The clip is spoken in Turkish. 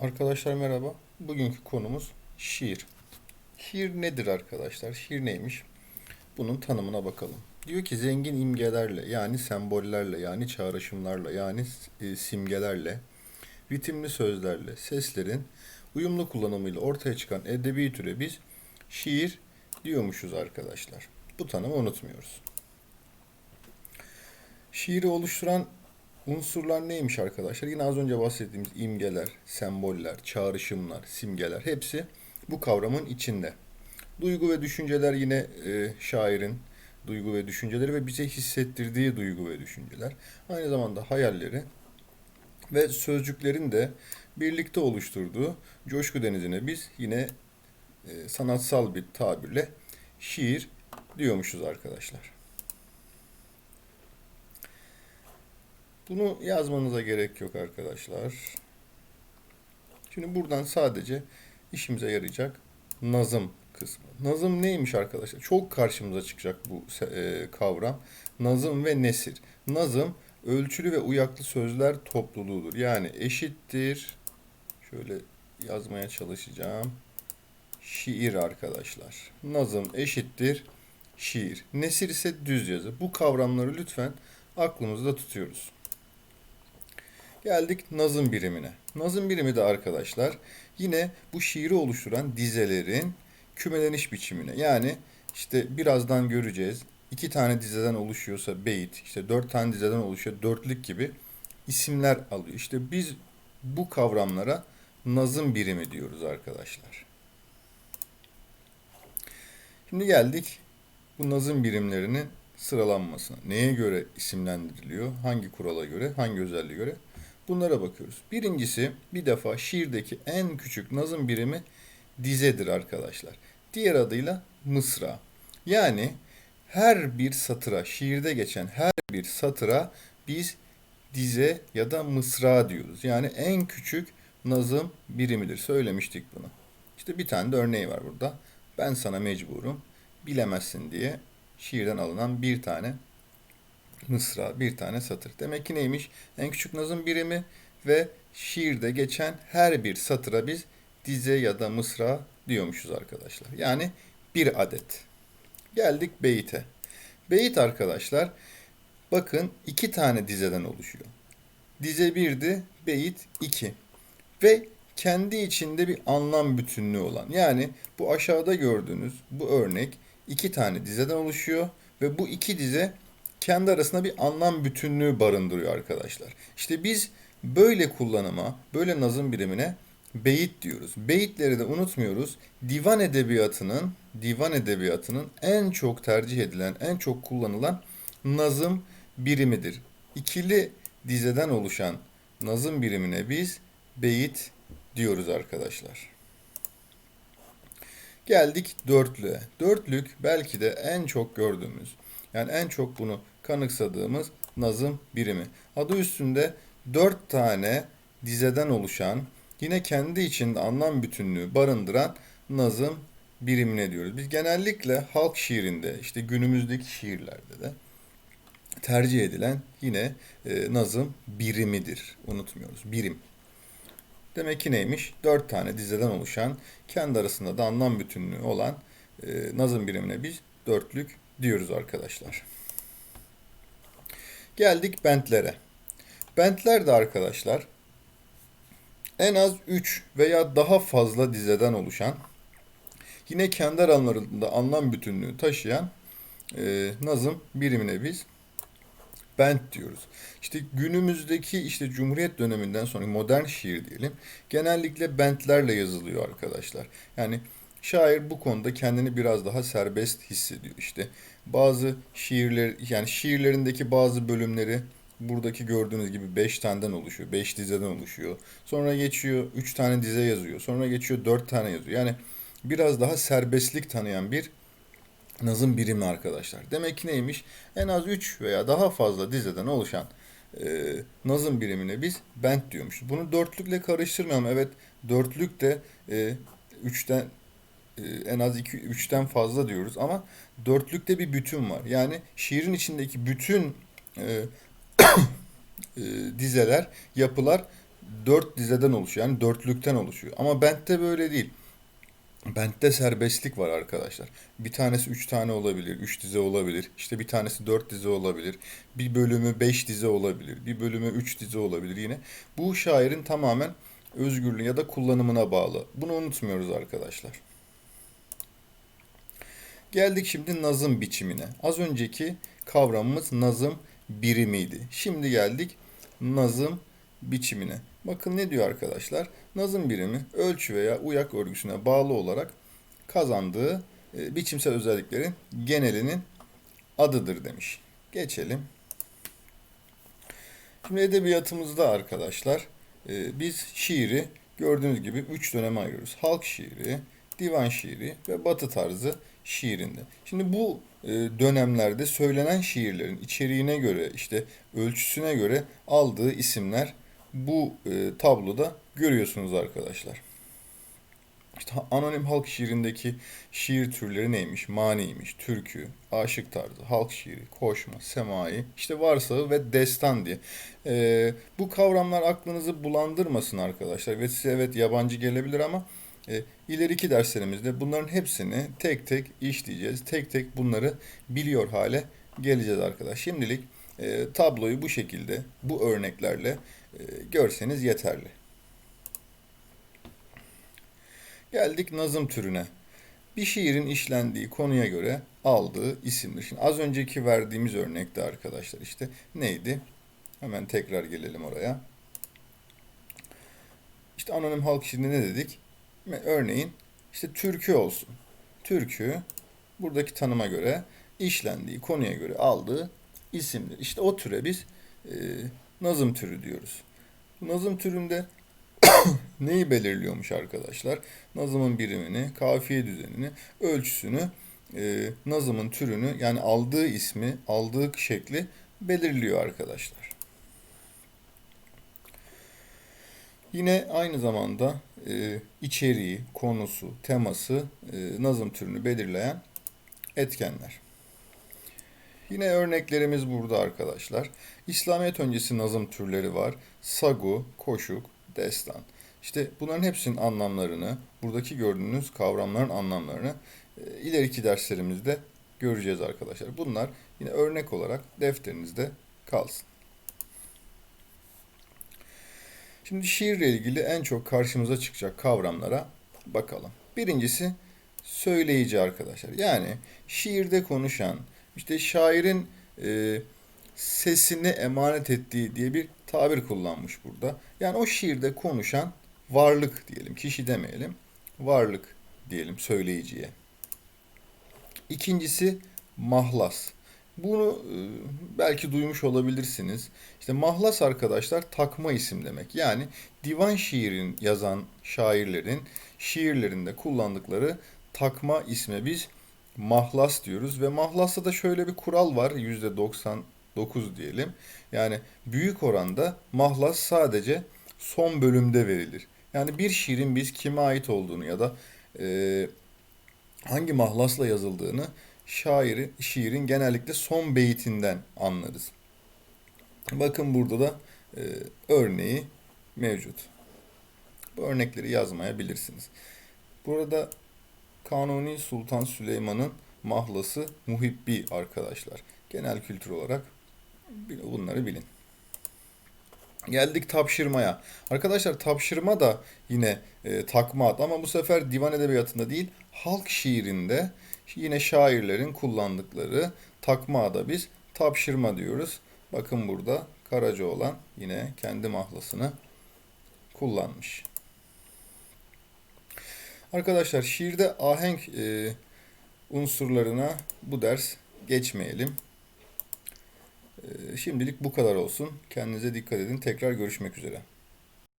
Arkadaşlar merhaba. Bugünkü konumuz şiir. Şiir nedir arkadaşlar? Şiir neymiş? Bunun tanımına bakalım. Diyor ki zengin imgelerle yani sembollerle yani çağrışımlarla yani e, simgelerle ritimli sözlerle seslerin uyumlu kullanımıyla ortaya çıkan edebi türe biz şiir diyormuşuz arkadaşlar. Bu tanımı unutmuyoruz. Şiiri oluşturan Unsurlar neymiş arkadaşlar? Yine az önce bahsettiğimiz imgeler, semboller, çağrışımlar, simgeler hepsi bu kavramın içinde. Duygu ve düşünceler yine e, şairin duygu ve düşünceleri ve bize hissettirdiği duygu ve düşünceler. Aynı zamanda hayalleri ve sözcüklerin de birlikte oluşturduğu coşku denizine biz yine e, sanatsal bir tabirle şiir diyormuşuz arkadaşlar. Bunu yazmanıza gerek yok arkadaşlar. Şimdi buradan sadece işimize yarayacak nazım kısmı. Nazım neymiş arkadaşlar? Çok karşımıza çıkacak bu e, kavram. Nazım ve nesir. Nazım ölçülü ve uyaklı sözler topluluğudur. Yani eşittir. Şöyle yazmaya çalışacağım. Şiir arkadaşlar. Nazım eşittir şiir. Nesir ise düz yazı. Bu kavramları lütfen aklımızda tutuyoruz. Geldik nazım birimine. Nazım birimi de arkadaşlar yine bu şiiri oluşturan dizelerin kümeleniş biçimine. Yani işte birazdan göreceğiz. iki tane dizeden oluşuyorsa beyit, işte dört tane dizeden oluşuyor dörtlük gibi isimler alıyor. İşte biz bu kavramlara nazım birimi diyoruz arkadaşlar. Şimdi geldik bu nazım birimlerinin sıralanmasına. Neye göre isimlendiriliyor? Hangi kurala göre? Hangi özelliğe göre? Bunlara bakıyoruz. Birincisi bir defa şiirdeki en küçük nazım birimi dizedir arkadaşlar. Diğer adıyla mısra. Yani her bir satıra, şiirde geçen her bir satıra biz dize ya da mısra diyoruz. Yani en küçük nazım birimidir. Söylemiştik bunu. İşte bir tane de örneği var burada. Ben sana mecburum, bilemezsin diye şiirden alınan bir tane mısra, bir tane satır. Demek ki neymiş? En küçük nazım birimi ve şiirde geçen her bir satıra biz dize ya da mısra diyormuşuz arkadaşlar. Yani bir adet. Geldik beyite. Beyit arkadaşlar bakın iki tane dizeden oluşuyor. Dize birdi, beyit iki. Ve kendi içinde bir anlam bütünlüğü olan. Yani bu aşağıda gördüğünüz bu örnek iki tane dizeden oluşuyor ve bu iki dize kendi arasında bir anlam bütünlüğü barındırıyor arkadaşlar. İşte biz böyle kullanıma, böyle nazım birimine beyit diyoruz. Beyitleri de unutmuyoruz. Divan edebiyatının, divan edebiyatının en çok tercih edilen, en çok kullanılan nazım birimidir. İkili dizeden oluşan nazım birimine biz beyit diyoruz arkadaşlar. Geldik dörtlüğe. Dörtlük belki de en çok gördüğümüz, yani en çok bunu kanıksadığımız nazım birimi. Adı üstünde dört tane dizeden oluşan, yine kendi içinde anlam bütünlüğü barındıran nazım birimine diyoruz. Biz genellikle halk şiirinde, işte günümüzdeki şiirlerde de tercih edilen yine e, nazım birimidir. Unutmuyoruz. Birim. Demek ki neymiş? Dört tane dizeden oluşan, kendi arasında da anlam bütünlüğü olan nazım birimine biz dörtlük diyoruz arkadaşlar. Geldik bentlere. Bentler de arkadaşlar en az 3 veya daha fazla dizeden oluşan yine kendi aralarında anlam bütünlüğü taşıyan e, nazım birimine biz bent diyoruz. İşte günümüzdeki işte Cumhuriyet döneminden sonra modern şiir diyelim genellikle bentlerle yazılıyor arkadaşlar. Yani şair bu konuda kendini biraz daha serbest hissediyor işte. Bazı şiirler yani şiirlerindeki bazı bölümleri buradaki gördüğünüz gibi 5 taneden oluşuyor. 5 dizeden oluşuyor. Sonra geçiyor 3 tane dize yazıyor. Sonra geçiyor 4 tane yazıyor. Yani biraz daha serbestlik tanıyan bir nazım birimi arkadaşlar. Demek ki neymiş? En az 3 veya daha fazla dizeden oluşan e, nazım birimine biz bent diyormuşuz. Bunu dörtlükle karıştırmayalım. Evet dörtlük de e, üçten en az 2 3'ten fazla diyoruz ama dörtlükte bir bütün var. Yani şiirin içindeki bütün e, e, dizeler, yapılar dört dizeden oluşuyor. Yani dörtlükten oluşuyor. Ama bentte böyle değil. Bentte serbestlik var arkadaşlar. Bir tanesi üç tane olabilir, üç dize olabilir. İşte bir tanesi dört dize olabilir. Bir bölümü beş dize olabilir. Bir bölümü üç dize olabilir yine. Bu şairin tamamen özgürlüğü ya da kullanımına bağlı. Bunu unutmuyoruz arkadaşlar. Geldik şimdi nazım biçimine. Az önceki kavramımız nazım birimiydi. Şimdi geldik nazım biçimine. Bakın ne diyor arkadaşlar? Nazım birimi ölçü veya uyak örgüsüne bağlı olarak kazandığı e, biçimsel özelliklerin genelinin adıdır demiş. Geçelim. Şimdi edebiyatımızda arkadaşlar e, biz şiiri gördüğünüz gibi üç döneme ayırıyoruz. Halk şiiri, divan şiiri ve batı tarzı şiirinde. Şimdi bu e, dönemlerde söylenen şiirlerin içeriğine göre işte ölçüsüne göre aldığı isimler bu e, tabloda görüyorsunuz arkadaşlar. İşte anonim halk şiirindeki şiir türleri neymiş? Maniymiş, türkü, aşık tarzı, halk şiiri, koşma, semai, işte varsağı ve destan diye. Ee, bu kavramlar aklınızı bulandırmasın arkadaşlar. Ve size evet yabancı gelebilir ama e, ileriki derslerimizde bunların hepsini tek tek işleyeceğiz. Tek tek bunları biliyor hale geleceğiz arkadaşlar. Şimdilik e, tabloyu bu şekilde, bu örneklerle e, görseniz yeterli. Geldik nazım türüne. Bir şiirin işlendiği konuya göre aldığı isimdir. Şimdi az önceki verdiğimiz örnekte arkadaşlar işte neydi? Hemen tekrar gelelim oraya. İşte anonim halk şiirinde ne dedik? Örneğin işte türkü olsun. Türkü buradaki tanıma göre işlendiği konuya göre aldığı isimdir. İşte o türe biz e, nazım türü diyoruz. Bu nazım türünde neyi belirliyormuş arkadaşlar? Nazımın birimini, kafiye düzenini, ölçüsünü, e, nazımın türünü yani aldığı ismi, aldığı şekli belirliyor arkadaşlar. Yine aynı zamanda e, içeriği, konusu, teması, e, nazım türünü belirleyen etkenler. Yine örneklerimiz burada arkadaşlar. İslamiyet öncesi nazım türleri var. Sagu, koşuk, destan. İşte bunların hepsinin anlamlarını, buradaki gördüğünüz kavramların anlamlarını e, ileriki derslerimizde göreceğiz arkadaşlar. Bunlar yine örnek olarak defterinizde kalsın. Şimdi şiirle ilgili en çok karşımıza çıkacak kavramlara bakalım. Birincisi söyleyici arkadaşlar. Yani şiirde konuşan, işte şairin e, sesini emanet ettiği diye bir tabir kullanmış burada. Yani o şiirde konuşan varlık diyelim, kişi demeyelim, varlık diyelim söyleyiciye. İkincisi mahlas. Bunu e, belki duymuş olabilirsiniz. İşte mahlas arkadaşlar takma isim demek. Yani divan şiirin yazan şairlerin şiirlerinde kullandıkları takma isme biz mahlas diyoruz ve mahlasta da şöyle bir kural var yüzde 99 diyelim. Yani büyük oranda mahlas sadece son bölümde verilir. Yani bir şiirin biz kime ait olduğunu ya da e, hangi mahlasla yazıldığını şairi, şiirin genellikle son beytinden anlarız. Bakın burada da e, örneği mevcut. Bu örnekleri yazmayabilirsiniz. Burada Kanuni Sultan Süleyman'ın mahlası Muhibbi arkadaşlar. Genel kültür olarak bunları bilin. Geldik tapşırmaya. Arkadaşlar tapşırma da yine e, takma ad ama bu sefer divan edebiyatında değil halk şiirinde yine şairlerin kullandıkları takma ada biz tapşırma diyoruz. Bakın burada Karaca olan yine kendi mahlasını kullanmış. Arkadaşlar şiirde ahenk e, unsurlarına bu ders geçmeyelim. E, şimdilik bu kadar olsun. Kendinize dikkat edin. Tekrar görüşmek üzere.